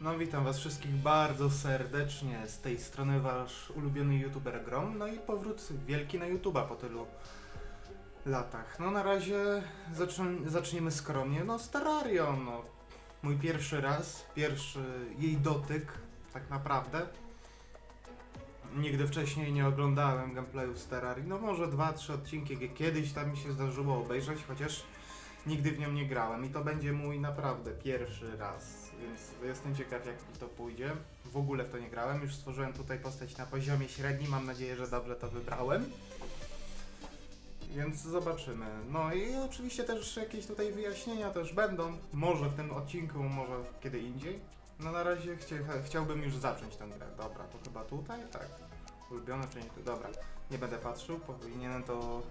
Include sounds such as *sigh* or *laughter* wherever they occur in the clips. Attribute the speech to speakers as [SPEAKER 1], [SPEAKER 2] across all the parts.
[SPEAKER 1] No witam was wszystkich bardzo serdecznie, z tej strony wasz ulubiony youtuber Grom, no i powrót wielki na YouTube'a po tylu latach. No na razie zaczn- zaczniemy skromnie, no z Terrarią, no. Mój pierwszy raz, pierwszy jej dotyk, tak naprawdę. Nigdy wcześniej nie oglądałem gameplayów z Terrarii, no może dwa, trzy odcinki kiedyś tam mi się zdarzyło obejrzeć, chociaż nigdy w nią nie grałem i to będzie mój naprawdę pierwszy raz, więc jestem ciekaw jak mi to pójdzie. W ogóle w to nie grałem, już stworzyłem tutaj postać na poziomie średnim, mam nadzieję, że dobrze to wybrałem. Więc zobaczymy. No i oczywiście też jakieś tutaj wyjaśnienia też będą, może w tym odcinku, może kiedy indziej. No na razie chciałbym już zacząć tę grę. Dobra, to chyba tutaj? Tak. Nie tu? Dobra, nie będę patrzył, powinienem to...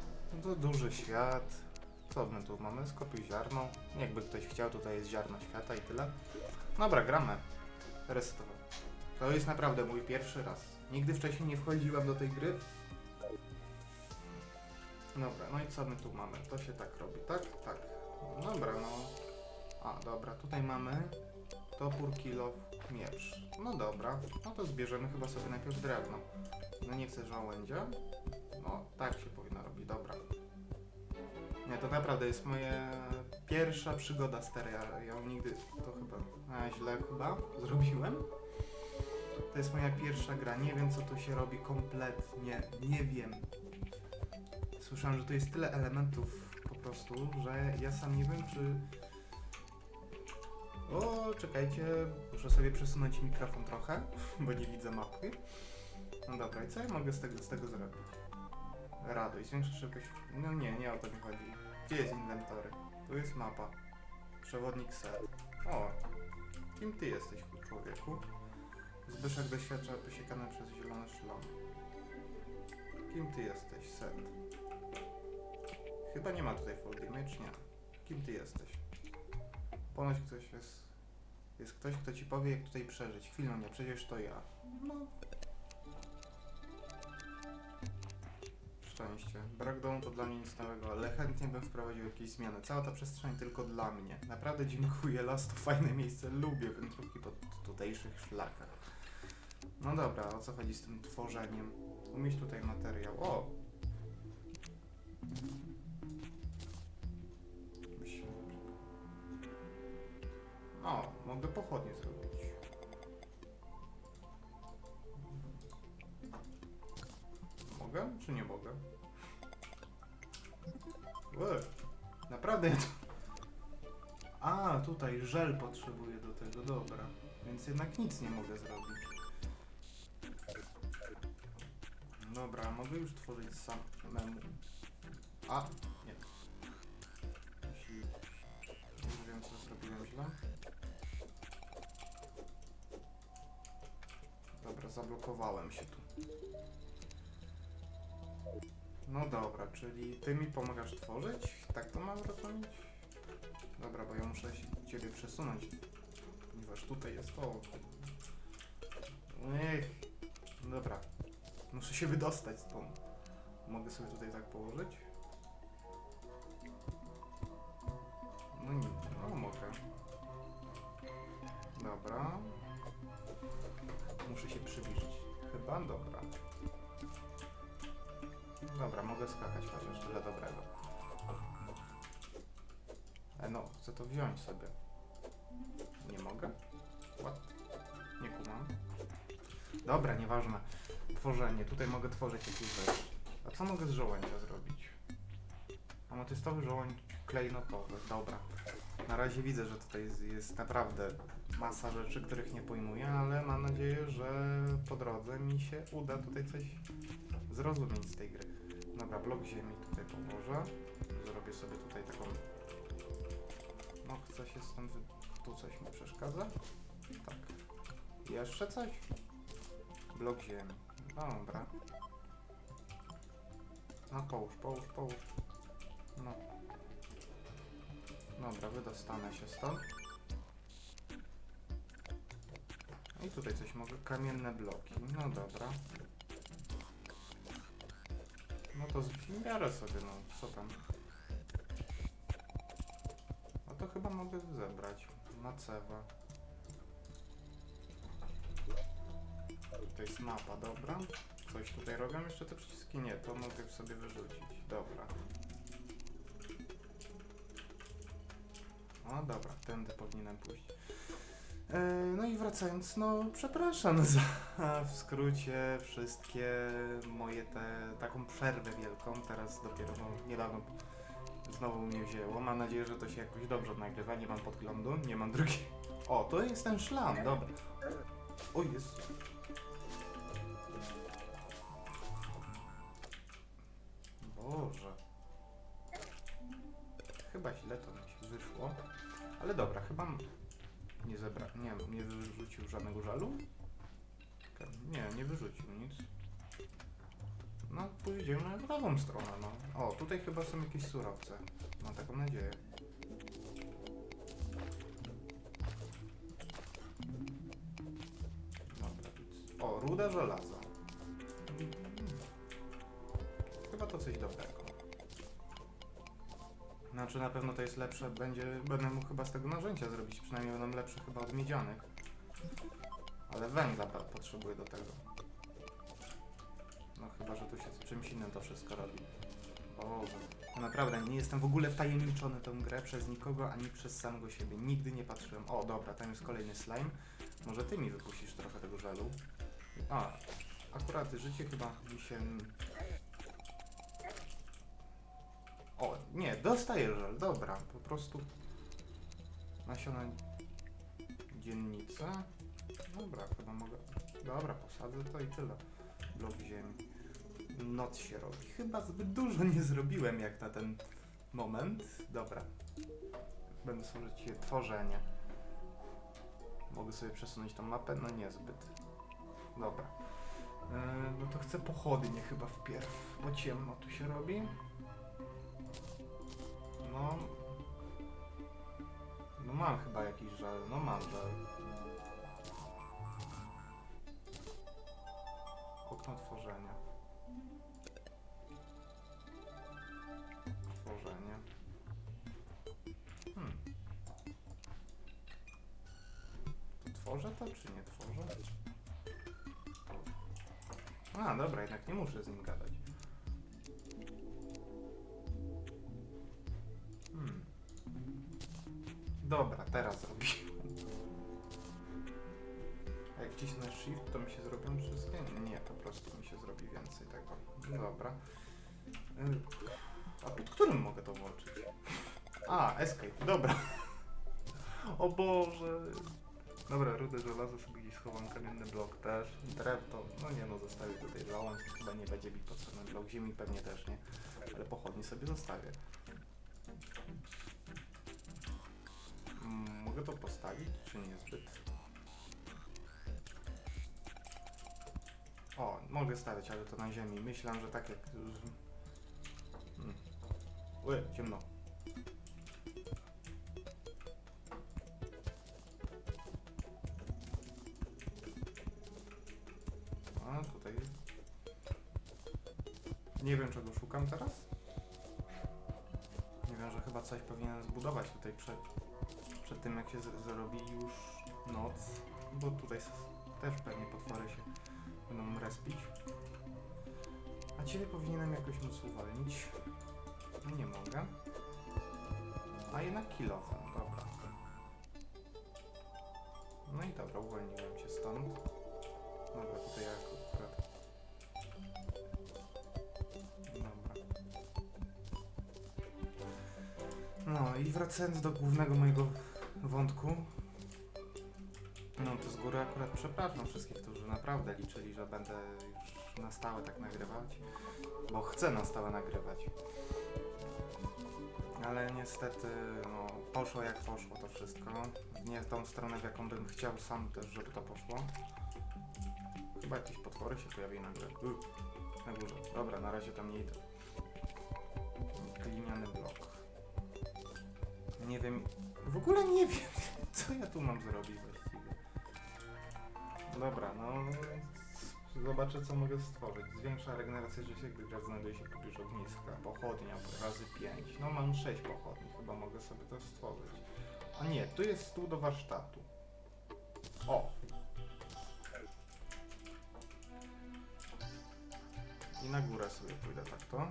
[SPEAKER 1] To duży świat, co my tu mamy? Skopiuj ziarno. Jakby ktoś chciał, tutaj jest ziarno świata i tyle. Dobra, gramy. Resetować. To jest naprawdę mój pierwszy raz. Nigdy wcześniej nie wchodziłem do tej gry. Dobra, no i co my tu mamy? To się tak robi, tak? Tak. Dobra, no. A, dobra, tutaj mamy topór, kilow, miecz. No dobra, no to zbierzemy chyba sobie najpierw drewno. No nie chcę żołędzia. No, tak się powinno robić, dobra. Nie, to naprawdę jest moja pierwsza przygoda z Terrarią. Nigdy to chyba a, źle chyba zrobiłem. To jest moja pierwsza gra. Nie wiem co tu się robi kompletnie. Nie wiem. Słyszałem, że tu jest tyle elementów po prostu, że ja sam nie wiem czy. O, czekajcie, muszę sobie przesunąć mikrofon trochę, *laughs* bo nie widzę mapy. No dobra, i co ja mogę z tego, z tego zrobić? Radość, zwiększa szybkość. No nie, nie o to mi chodzi. Gdzie jest inwentory? Tu jest mapa. Przewodnik set. O, kim ty jesteś, człowieku? Zbyszek doświadcza posiekane przez zielone szlamy. Kim ty jesteś, set? Chyba nie ma tutaj full damage, nie. Kim ty jesteś? Ponoć ktoś jest... Jest ktoś, kto ci powie, jak tutaj przeżyć. Chwilę, nie, przecież to ja. No, szczęście. Brak domu to dla mnie nic nowego, ale chętnie bym wprowadził jakieś zmiany. Cała ta przestrzeń tylko dla mnie. Naprawdę dziękuję, las to fajne miejsce, lubię wędrówki po tutejszych szlakach. No dobra, o co chodzi z tym tworzeniem? Umieść tutaj materiał. O! O, mogę pochodnie zrobić. Czy nie mogę? Łe, naprawdę ja to... A, tutaj żel potrzebuję do tego, dobra. Więc jednak nic nie mogę zrobić. Dobra, mogę już tworzyć samemu. A, nie. Jeśli... Już wiem, co zrobiłem źle. Dobra, zablokowałem się tu. No dobra, czyli ty mi pomagasz tworzyć? Tak to mam rozumieć? Dobra, bo ja muszę się ciebie przesunąć. Ponieważ tutaj jest to. Ech. Dobra. Muszę się wydostać stąd. Mogę sobie tutaj tak położyć? No nie, no mogę. Dobra. Muszę się przybliżyć. Chyba dobra. Dobra, mogę skakać chociaż tyle dobrego. E no, chcę to wziąć sobie. Nie mogę? What? Nie kumam. Dobra, nieważne. Tworzenie. Tutaj mogę tworzyć jakieś rzeczy. A co mogę z żołędzia zrobić? Ametystowy żołądź klejnotowy. Dobra. Na razie widzę, że tutaj jest, jest naprawdę masa rzeczy, których nie pojmuję, ale mam nadzieję, że po drodze mi się uda tutaj coś zrozumieć z tej gry. Dobra, blok ziemi tutaj położę. Zrobię sobie tutaj taką... No, chcę się stąd... Tu coś mi przeszkadza? Tak. Jeszcze coś? Blok ziemi. Dobra. No połóż, połóż, połóż. No. Dobra, wydostanę się stąd. I tutaj coś mogę. Kamienne bloki. No dobra. No to biorę sobie, no co tam. No to chyba mogę zebrać na cewa. To jest mapa, dobra. Coś tutaj robią jeszcze te przyciski? Nie, to mogę sobie wyrzucić. Dobra. No dobra, tędy powinienem pójść. E, No i wracając, no przepraszam za w skrócie wszystkie moje te, taką przerwę wielką, teraz dopiero no, niedawno znowu mnie wzięło. Mam nadzieję, że to się jakoś dobrze nagrywa, nie mam podglądu, nie mam drugiej. O, to jest ten szlam, dobra. O Jezu. Boże. Chyba źle to mi się wyszło. Ale dobra, chyba nie zebra... Nie, nie wyrzucił żadnego żalu? Nie, nie wyrzucił nic. No, pójdziemy w nową stronę, no. O, tutaj chyba są jakieś surowce. Mam taką nadzieję. Dobra. O, ruda żelaza. Znaczy na pewno to jest lepsze, będzie, będę mógł chyba z tego narzędzia zrobić, przynajmniej będą lepsze chyba od miedzianych. Ale węgla potrzebuję do tego. No chyba, że tu się z czymś innym to wszystko robi. Boże. Naprawdę, nie jestem w ogóle wtajemniczony tą grę przez nikogo, ani przez samego siebie. Nigdy nie patrzyłem. O, dobra, tam jest kolejny slime. Może ty mi wypuścisz trochę tego żelu? A, akurat życie chyba mi się... O, nie, dostaję żel, dobra, po prostu... Nasiona... Dziennica? Dobra, chyba mogę... Dobra, posadzę to i tyle. Blok ziemi. Noc się robi. Chyba zbyt dużo nie zrobiłem jak na ten moment. Dobra. Będę służyć się tworzenie. Mogę sobie przesunąć tą mapę? No niezbyt. Dobra. Yy, no to chcę pochodnie chyba wpierw, bo ciemno tu się robi. No. No mam chyba jakiś żel. No mam żel. Okno tworzenia. Tworzenie. Hmm. To tworzę to, czy nie tworzę? A, dobra, jednak nie muszę z nim gadać. Teraz robi. A jak wcisnę shift, to mi się zrobią wszystkie? Nie, po prostu mi się zrobi więcej tego. Dobra. A pod którym mogę to włączyć? A, escape, dobra. O Boże. Dobra, rudę żelazo sobie gdzieś schowam, kamienny blok też. Drewno, no nie no, zostawię tutaj dla chyba nie będzie mi potrzebny blok ziemi, pewnie też nie. Ale pochodnie sobie zostawię. Mogę to postawić, czy niezbyt? O, mogę stawiać, ale to na ziemi. Myślałem, że tak jak... Hmm. Ue, ciemno. A, tutaj... Nie wiem, czego szukam teraz. Nie wiem, że chyba coś powinienem zbudować tutaj przed, przed tym, jak się z- zrobi już noc. Bo tutaj też pewnie potwory się będą respić. A ciebie powinienem jakoś móc uwolnić. No nie mogę. A jednak kilofem, dobra. No i dobra, uwolniłem cię stąd. Dobra, tutaj jak akurat. Dobra. No i wracając do głównego mojego wątku. No to z góry akurat przepraszam wszystkich, którzy naprawdę liczyli, że będę już na stałe tak nagrywać, bo chcę na stałe nagrywać. Ale niestety, no, poszło jak poszło to wszystko. Nie w tą stronę, w jaką bym chciał sam też, żeby to poszło. Chyba jakieś potwory się pojawi nagle. U, na górze. Dobra, na razie tam nie idę. Gliniany blok. Nie wiem, w ogóle nie wiem, *laughs* co ja tu mam zrobić właściwie. Dobra, no... Zobaczę, co mogę stworzyć. Zwiększa regenerację życia, gdy gracz znajduje się pobliżu ogniska. Pochodnia razy 5. No mam 6 pochodni, chyba mogę sobie to stworzyć. A nie, tu jest stół do warsztatu. O! I na górę sobie pójdę tak to.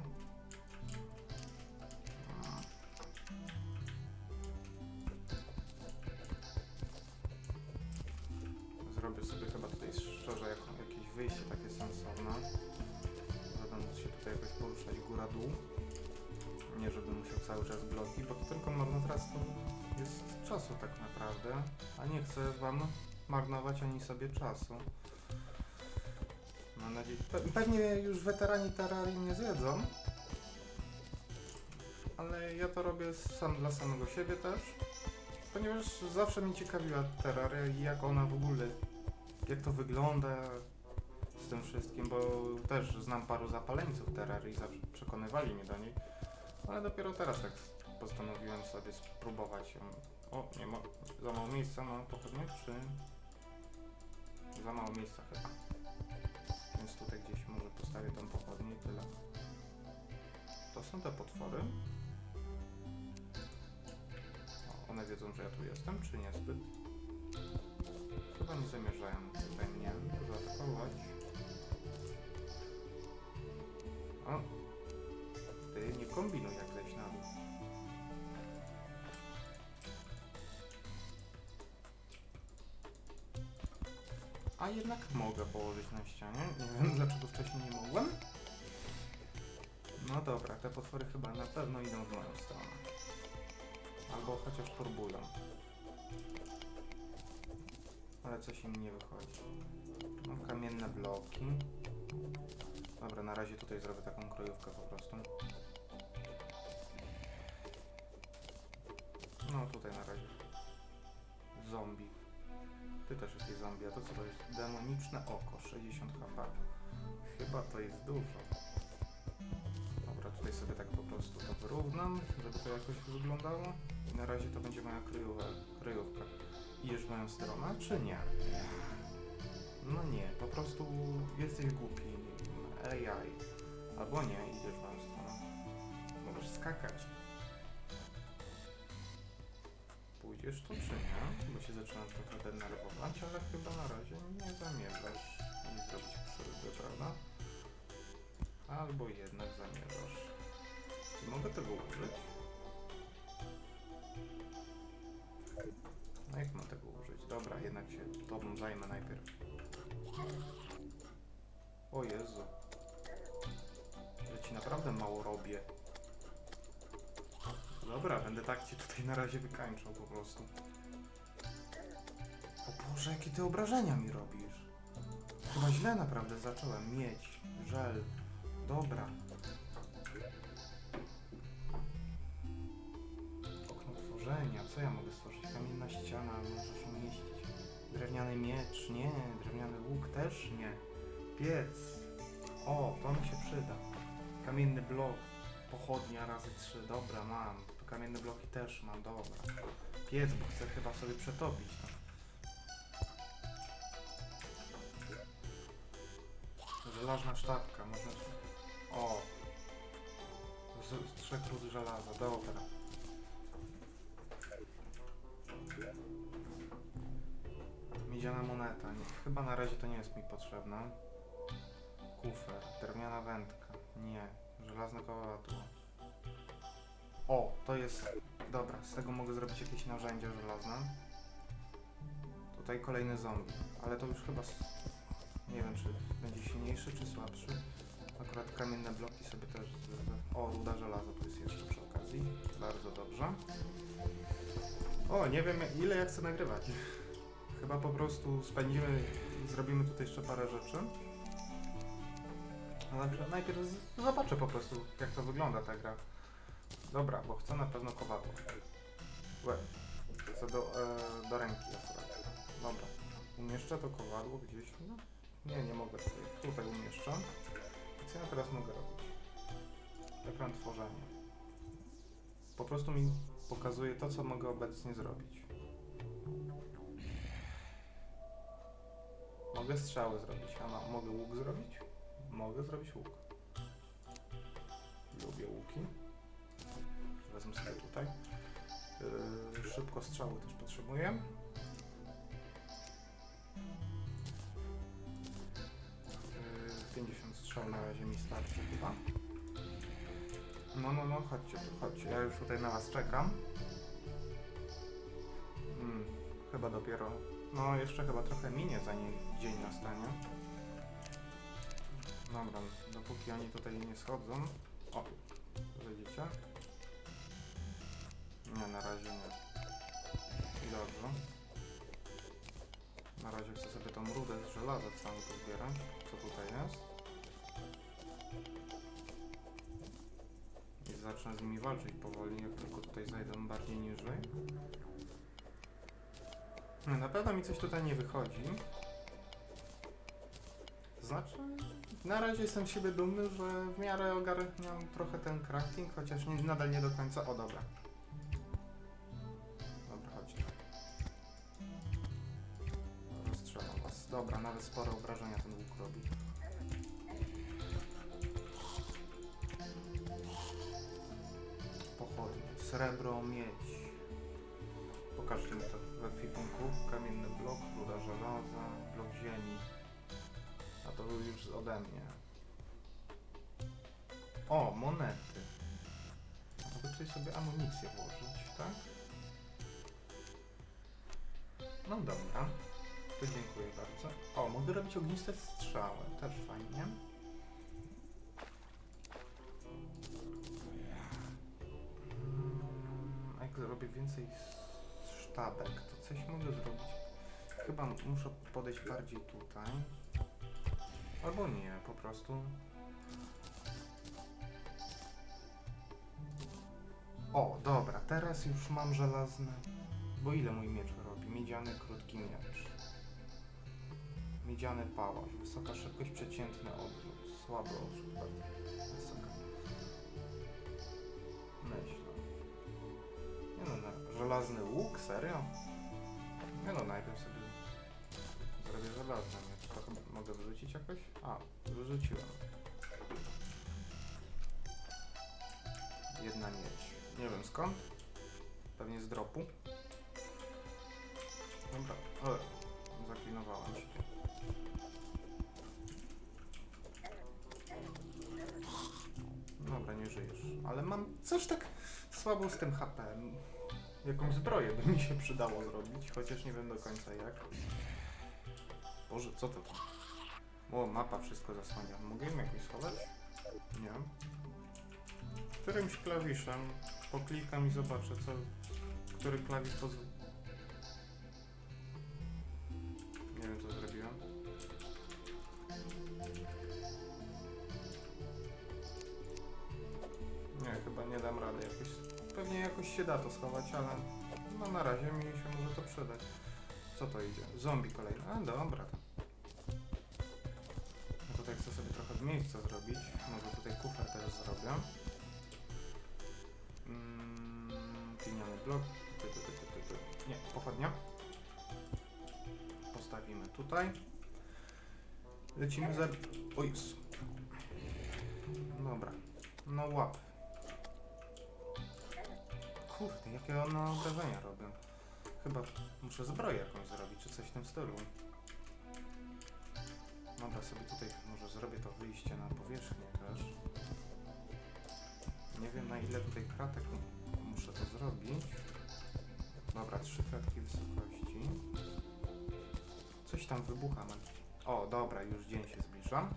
[SPEAKER 1] Zrobię sobie chyba tutaj szczerze jako, jakieś wyjście takie sensowne. Żeby móc się tutaj jakoś poruszać góra-dół. Nie żeby musiał cały czas bloki, bo tylko marnotrawstwo jest czasu tak naprawdę. A nie chcę wam marnować ani sobie czasu. Mam nadzieję. Pe pewnie już weterani Terrarii nie zjedzą. Ale ja to robię sam dla samego siebie też. Ponieważ zawsze mnie ciekawiła Terraria i jak ona w ogóle, jak to wygląda z tym wszystkim, bo też znam paru zapaleńców Terrarii, zawsze przekonywali mnie do niej, ale dopiero teraz tak postanowiłem sobie spróbować ją. O, nie ma, za mało miejsca mam pochodnie, czy... Za mało miejsca chyba. Więc tutaj gdzieś może postawię tą pochodnię i tyle. To są te potwory. O, one wiedzą, że ja tu jestem, czy niezbyt? Chyba nie zamierzają tutaj mnie zaatakować. O! Ty nie kombinuj jak zejść na. A jednak mogę położyć na ścianie. Nie wiem dlaczego wcześniej nie mogłem. No dobra, te potwory chyba na pewno idą w moją stronę. Albo chociaż próbują. Ale coś im nie wychodzi. No, kamienne bloki. Dobra, na razie tutaj zrobię taką krojówkę po prostu. No tutaj na razie. Zombie. Ty też jesteś zombie, a to co to jest? Demoniczne oko, 60 HP. Chyba to jest dużo. Dobra, tutaj sobie tak po prostu to wyrównam, żeby to jakoś wyglądało. I na razie to będzie moja kryjówka. Idziesz w moją stronę, czy nie? No nie, po prostu jesteś głupi. AI. Albo nie, idziesz w moją stronę. Możesz skakać. Pójdziesz tu, czy nie? Bo się zaczynam trochę denerwować, ale chyba na razie nie zamierzasz mi zrobić krzywdy, prawda? Albo jednak zamierzasz. Czy mogę tego użyć? No jak mam tego użyć? Dobra, jednak się tobą zajmę najpierw. O Jezu. Ja ci naprawdę mało robię. Dobra, będę tak cię tutaj na razie wykańczał po prostu. O Boże, jakie ty obrażenia mi robisz. Chyba źle naprawdę zacząłem mieć. Żel. Dobra. Okno tworzenia. Co ja mogę stworzyć? Kamienna ściana, możesz umieścić. Drewniany miecz. Nie. Drewniany łuk też nie. Piec. O, to mi się przyda. Kamienny blok. Pochodnia razy trzy. Dobra, mam. Kamienne bloki też mam. Dobra. Piec, bo chcę chyba sobie przetopić. No. Żelazna sztabka, można... O! Z, trzech ród żelaza, dobra. Miedziana moneta, nie, chyba na razie to nie jest mi potrzebne. Kufer, drewniana wędka, nie. Żelazne kowadło. O, to jest... Dobra, z tego mogę zrobić jakieś narzędzie żelazne. Tutaj kolejny zombie, ale to już chyba... Nie wiem, czy będzie silniejszy, czy słabszy. Akurat kamienne bloki sobie też. O, ruda żelaza tu jest jeszcze przy okazji. Bardzo dobrze. O, nie wiem ile ja chcę nagrywać. Chyba po prostu spędzimy, zrobimy tutaj jeszcze parę rzeczy. No dobrze, najpierw z- zobaczę po prostu jak to wygląda ta gra. Dobra, bo chcę na pewno kowadło. Łe. Co do, e, do ręki akurat. Dobra. Umieszczę to kowadło gdzieś. No. Nie, nie mogę tutaj. Tutaj umieszczę. Co ja teraz mogę robić? Ekran tworzenia. Po prostu mi pokazuje to, co mogę obecnie zrobić. Mogę strzały zrobić, a ma, mogę łuk zrobić? Mogę zrobić łuk. Lubię łuki. Wezmę sobie tutaj. Yy, szybko strzały też potrzebuję. Yy, 50 strzał na razie mi starczy chyba. No, no, no, chodźcie tu, chodźcie. Ja już tutaj na was czekam. Mm, chyba dopiero. No, jeszcze chyba trochę minie, zanim dzień nastanie. Dobra, dopóki oni tutaj nie schodzą. O, widzicie? Nie, na razie nie. Dobrze. Na razie chcę sobie tą rudę z żelaza całą pozbierać. Co tutaj jest? I zacznę z nimi walczyć powoli, jak tylko tutaj zajdę bardziej niżej. No, Na pewno mi coś tutaj nie wychodzi. Znaczy, na razie jestem z siebie dumny, że w miarę ogarniam trochę ten crafting, chociaż nie, nadal nie do końca. O, dobra. Dobra, chodźcie. Rozstrzelam was. Dobra, nawet spore obrażenia ten łuk robi. Pochodnie. Srebro, miedź. Pokażcie mi to w ekwipunku. Kamienny blok, ruda żelaza, blok ziemi. To już ode mnie. O, monety. A mogę tutaj sobie amunicję włożyć, tak? No dobra. To dziękuję bardzo. O, mogę robić ogniste strzały. Też fajnie. Mm, a jak zrobię więcej sztabek, to coś mogę zrobić. Chyba muszę podejść bardziej tutaj. Albo nie, po prostu. O, dobra, teraz już mam żelazny. Bo ile mój miecz robi? Miedziany krótki miecz. Miedziany pałasz. Wysoka szybkość, przeciętny odrzut. Słaby odrzut, bardzo wysoka. Myślę. Nie no, żelazny łuk? Serio? Nie no, najpierw sobie zrobię żelazny mogę wyrzucić jakoś? A, wyrzuciłem. Jedna miedź. Nie wiem skąd. Pewnie z dropu. Dobra, ale zaklinowałem się. Dobra, nie żyjesz. Ale mam coś tak słabo z tym HP. Jakąś zbroję by mi się przydało zrobić, chociaż nie wiem do końca jak. Boże, co to tam? O, mapa wszystko zasłania. Mogę ją jakoś schować? Nie. Którymś klawiszem poklikam i zobaczę, co, który klawisz pozwól. Nie wiem, co zrobiłem. Nie, chyba nie dam rady jakoś. Pewnie jakoś się da to schować, ale no na razie mi się może to przydać. Co to idzie? Zombie kolejny. A, dobra. Miejsca zrobić. Może tutaj kufer też zrobię. Mm, blok. Ty, ty, ty, ty, ty. Nie, pochodnia. Postawimy tutaj. Lecimy za... O Jezu. Dobra. No łap. Kurde, jakie one obrażenia robią. Chyba muszę zbroję jakąś zrobić, czy coś w tym stylu. Dobra, sobie tutaj może zrobię to wyjście na powierzchnię też. Nie wiem na ile tutaj kratek mu- muszę to zrobić. Dobra, trzy kratki wysokości. Coś tam wybucha na... O, dobra, już dzień się zbliża.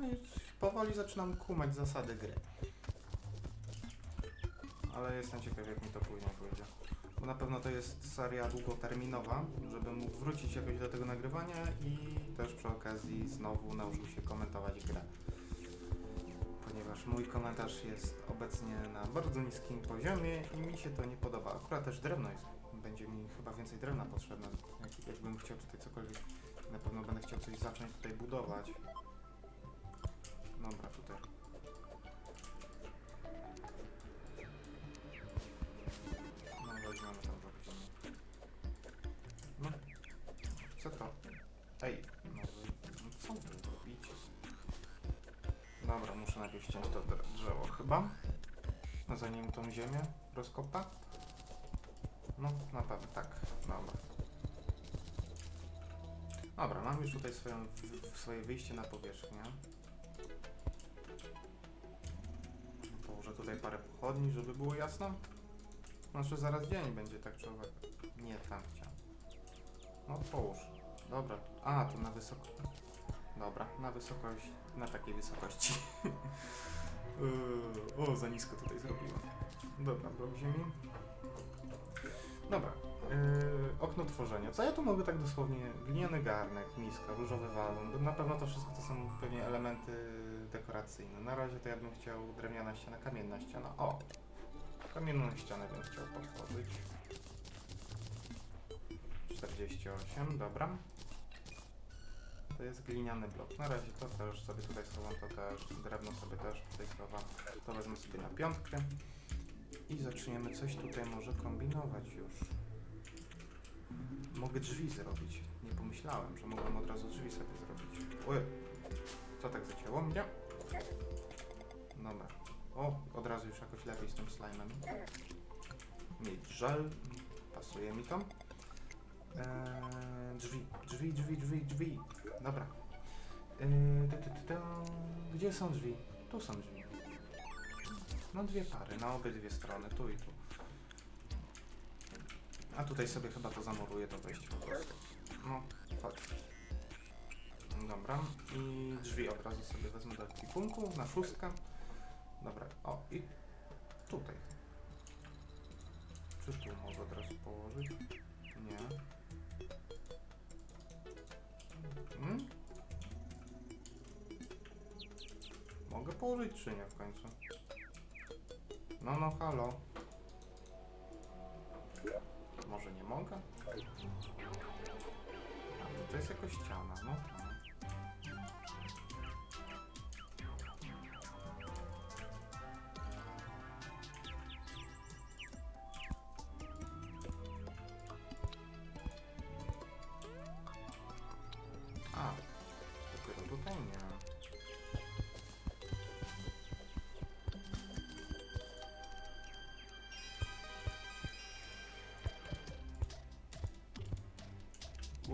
[SPEAKER 1] No powoli zaczynam kumać zasady gry. Ale jestem ciekaw jak mi to później pójdzie. Na pewno to jest seria długoterminowa, żebym mógł wrócić jakoś do tego nagrywania i też przy okazji znowu nauczył się komentować grę. Ponieważ mój komentarz jest obecnie na bardzo niskim poziomie i mi się to nie podoba. Akurat też drewno jest, będzie mi chyba więcej drewna potrzebne. Jak, jakbym chciał tutaj cokolwiek, na pewno będę chciał coś zacząć tutaj budować. Dobra, tutaj. Muszę najpierw ściąć to dr- drzewo chyba. Zanim tą ziemię rozkopa. No, na pewno tak. Dobra. Dobra, mam już tutaj swoją, swoje wyjście na powierzchnię. Może tutaj parę pochodni, żeby było jasno? Znaczy zaraz dzień będzie, tak czy owak. Nie, tam chciałem. No połóż. Dobra. A, to na wysoko... Dobra, na wysokość... Na takiej wysokości. *laughs* Yy, o, za nisko tutaj zrobiłem. Dobra, blok ziemi. Dobra. Yy, okno tworzenia. Co ja tu mogę tak dosłownie? Gliniany garnek, miska, różowy walon. Na pewno to wszystko to są pewnie elementy dekoracyjne. Na razie to ja bym chciał drewniana ściana, kamienna ściana. O! Kamienną ścianę bym chciał potworzyć. 48, dobra. To jest gliniany blok. Na razie to też sobie tutaj schowam, to też. Drewno sobie też tutaj schowam. To wezmę sobie na piątkę. I zaczniemy coś tutaj może kombinować już. Mogę drzwi zrobić. Nie pomyślałem, że mogłem od razu drzwi sobie zrobić. Oj, co tak zacięło mnie? Dobra. O, od razu już jakoś lepiej z tym slime'em. Mieć żel. Pasuje mi to. Eee, drzwi, drzwi, drzwi, drzwi, drzwi. Dobra. Eee, tu, tu, tu, tu. Gdzie są drzwi? Tu są drzwi. No dwie pary, na obydwie strony, tu i tu. A tutaj sobie chyba to zamuruję, to wejście po prostu. No, chodź. Dobra, i drzwi od razu sobie wezmę do ekwipunku na szóstkę. Dobra, o i tutaj. Czy tu mogę od razu położyć? Nie. Hmm? Mogę położyć czy nie w końcu? No, no, halo. Może nie mogę? To jest jakaś ściana, no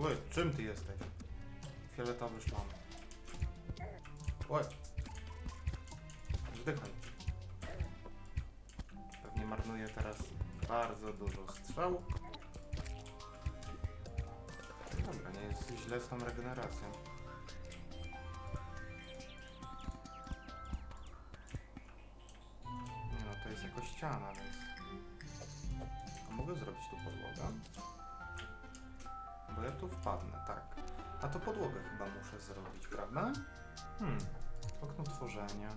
[SPEAKER 1] Oj, czym ty jesteś? Fioletowy szlam. Oj. Wdychaj. Pewnie marnuję teraz bardzo dużo strzał. Dobra, nie jest źle z tą regeneracją. Hmm. Okno tworzenia.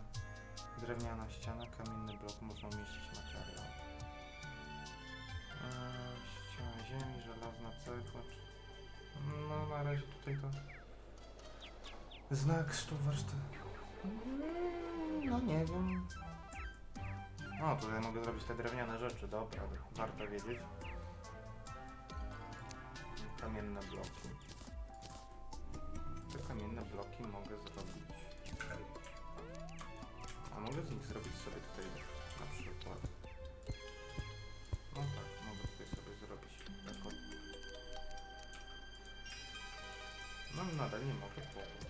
[SPEAKER 1] Drewniana ściana, kamienny blok, można umieścić materiał. Eee, ściana ziemi, żelazna cegła. No na razie tutaj to... Znak sztuk warsztatu. Mm, No nie wiem. O, tutaj mogę zrobić te drewniane rzeczy, dobra, warto wiedzieć. Kamienne bloki. Te kamienne bloki mogę zrobić. Mogę z nich zrobić sobie tutaj na przykład. No tak, mogę tutaj sobie zrobić. No nadal nie mogę położyć.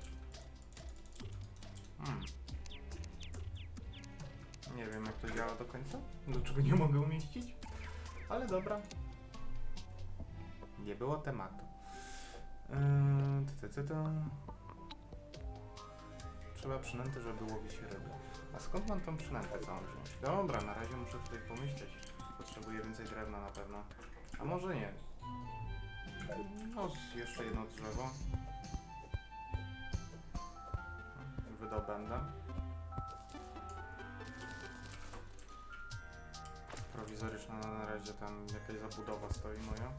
[SPEAKER 1] Hmm. Nie wiem jak to działa do końca. Dlaczego nie mogę umieścić? Ale dobra. Nie było tematu. Yy, ty, ty, ty, ty. Trzeba przynęty, żeby łowić ryby. A skąd mam tą przynętę całą wziąć? Dobra, na razie muszę tutaj pomyśleć. Potrzebuję więcej drewna na pewno. A może nie? No, jeszcze jedno drzewo. Wydobędę. Prowizoryczna na razie tam jakaś zabudowa stoi moja.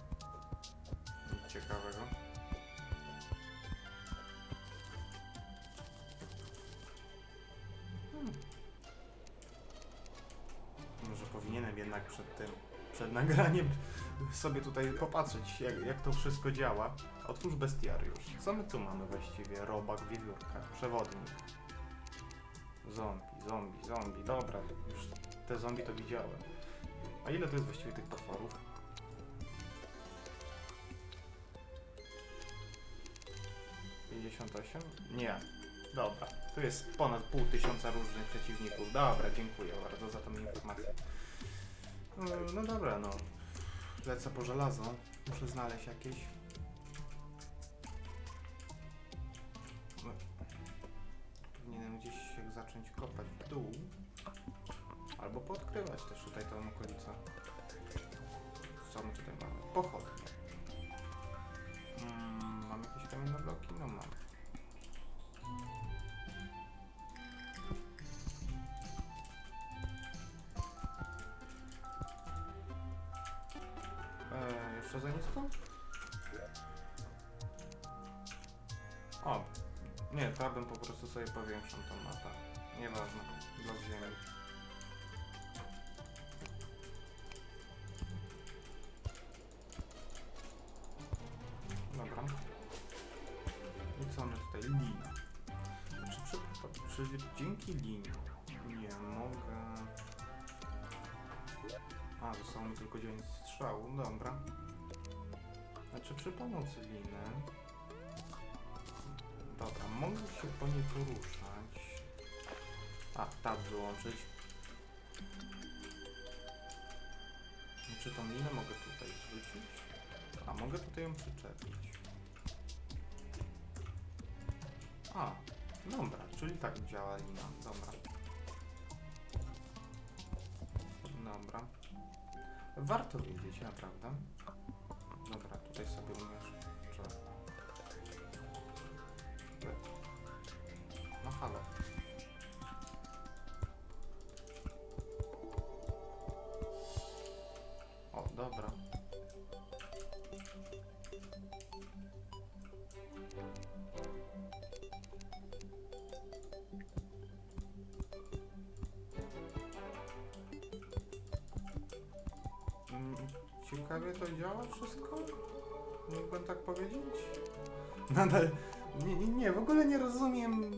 [SPEAKER 1] Nic ciekawego. Jednak przed tym, przed nagraniem sobie tutaj popatrzeć, jak, jak to wszystko działa. Otwórz bestiariusz. Co my tu mamy właściwie? Robak, wiewiórka, przewodnik. Zombie, zombie, zombie. Dobra, już te zombie to widziałem. A ile to jest właściwie tych potworów? Pięćdziesiąt osiem? Nie. Dobra, tu jest ponad pół tysiąca różnych przeciwników. Dobra, dziękuję bardzo za tą informację. No, no dobra, no. Lecę po żelazo. Muszę znaleźć jakieś. Powinienem gdzieś się zacząć kopać w dół. Albo podkrywać też tutaj tą okolicę. Co my tutaj mamy? Pochodnie. Mm, mam jakieś kamienne bloki? No mam. Bym po prostu sobie powiększał tą mapę. Nieważne, blok ziemi. Dobra. I co mamy tutaj? Lina. Czy, przy, dzięki linie nie mogę... A, zostało mi tylko 9 strzałów, dobra. Znaczy przy pomocy liny... Dobra, mogę się po niej poruszać. A, tab wyłączyć. Czy tą linę mogę tutaj zwrócić? A, mogę tutaj ją przyczepić. A, dobra, czyli tak działa lina, dobra. Dobra. Warto wiedzieć, naprawdę. Dobra, tutaj sobie umieszczę. Ciekawie to działa wszystko? Mógłbym tak powiedzieć? Nadal. Nie, nie, nie, w ogóle nie rozumiem.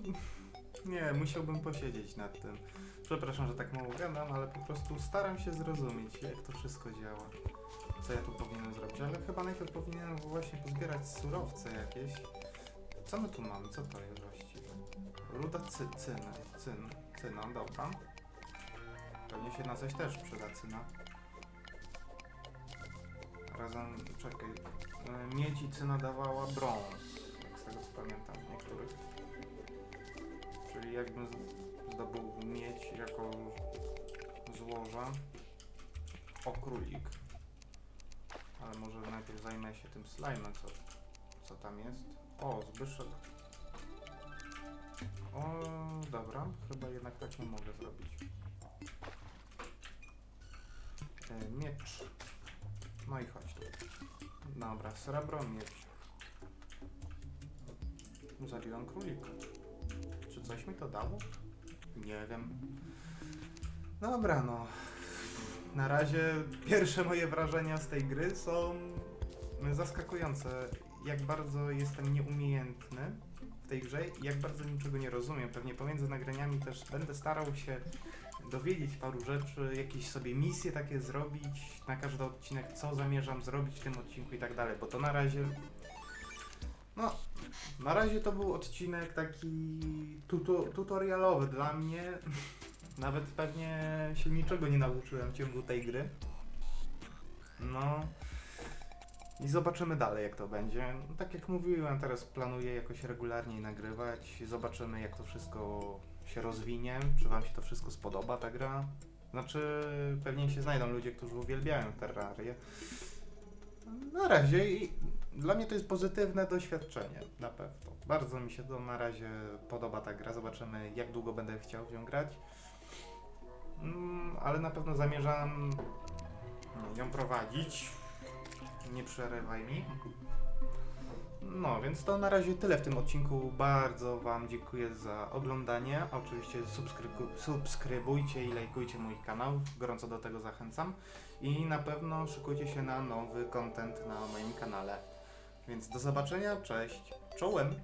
[SPEAKER 1] Nie, musiałbym posiedzieć nad tym. Przepraszam, że tak mało gadam, ale po prostu staram się zrozumieć, jak to wszystko działa. Co ja tu powinienem zrobić, ale chyba najpierw powinienem właśnie pozbierać surowce jakieś. Co my tu mamy? Co to jest właściwie? Ruda cy, cyny. Cyn. Cyna, dobra. Pewnie się na coś też przyda cyna. Razem, czekaj, y, miedź cyna dawała brąz, jak z tego co pamiętam niektórych. Czyli jakbym zdobył miedź jako złoże. O, królik. Ale może najpierw zajmę się tym slajmem, co, co tam jest. O, Zbyszek. O, dobra, chyba jednak tak nie mogę zrobić. E, miecz. No i chodź tu. Dobra, srebro, miecz. Zabiłem królika. Czy coś mi to dało? Nie wiem. Dobra, no. Na razie pierwsze moje wrażenia z tej gry są zaskakujące. Jak bardzo jestem nieumiejętny w tej grze i jak bardzo niczego nie rozumiem. Pewnie pomiędzy nagraniami też będę starał się dowiedzieć paru rzeczy, jakieś sobie misje takie zrobić na każdy odcinek, co zamierzam zrobić w tym odcinku i tak dalej, bo to na razie no, na razie to był odcinek taki tuto, tutorialowy dla mnie. *laughs* Nawet pewnie się niczego nie nauczyłem w ciągu tej gry. No. I zobaczymy dalej, jak to będzie. Tak jak mówiłem, teraz planuję jakoś regularniej nagrywać. Zobaczymy, jak to wszystko się rozwinie. Czy Wam się to wszystko spodoba, ta gra? Znaczy, pewnie się znajdą ludzie, którzy uwielbiają Terrarię. Na razie i dla mnie to jest pozytywne doświadczenie, na pewno. Bardzo mi się to na razie podoba ta gra. Zobaczymy, jak długo będę chciał w nią grać. Mm, ale na pewno zamierzam ją prowadzić. Nie przerywaj mi. No, więc to na razie tyle w tym odcinku. Bardzo Wam dziękuję za oglądanie. Oczywiście subskrybu- subskrybujcie i lajkujcie mój kanał. Gorąco do tego zachęcam. I na pewno szykujcie się na nowy content na moim kanale. Więc do zobaczenia, cześć, czołem!